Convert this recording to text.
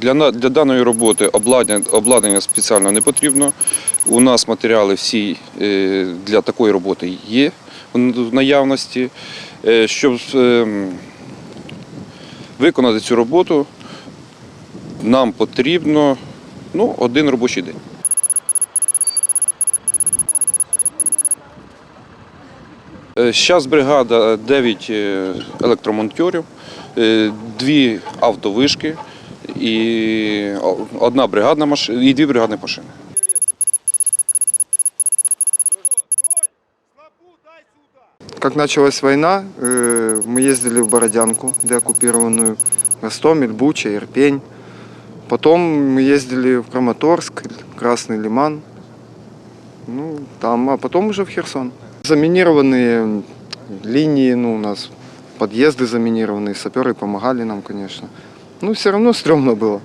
Для, для даної роботи обладнання, обладнання спеціально не потрібно. У нас матеріали всі е, для такої роботи є в наявності. Е, Щоб е, виконати цю роботу, нам потрібно ну, один робочий день. Зараз бригада 9 е, електромонтерів, е, дві автовишки і одна бригадна машина і дві бригадні машини. Как началась война, э, мы ездили в Бородянку, деоккупированную, Гостомель, Буча, Ирпень. Потом мы ездили в Краматорск, Красный Лиман. Ну, там, а потом уже в Херсон. Заминированные линии, ну, у нас подъезды заминированные, саперы помогали нам, конечно. Ну, все равно стрёмно было.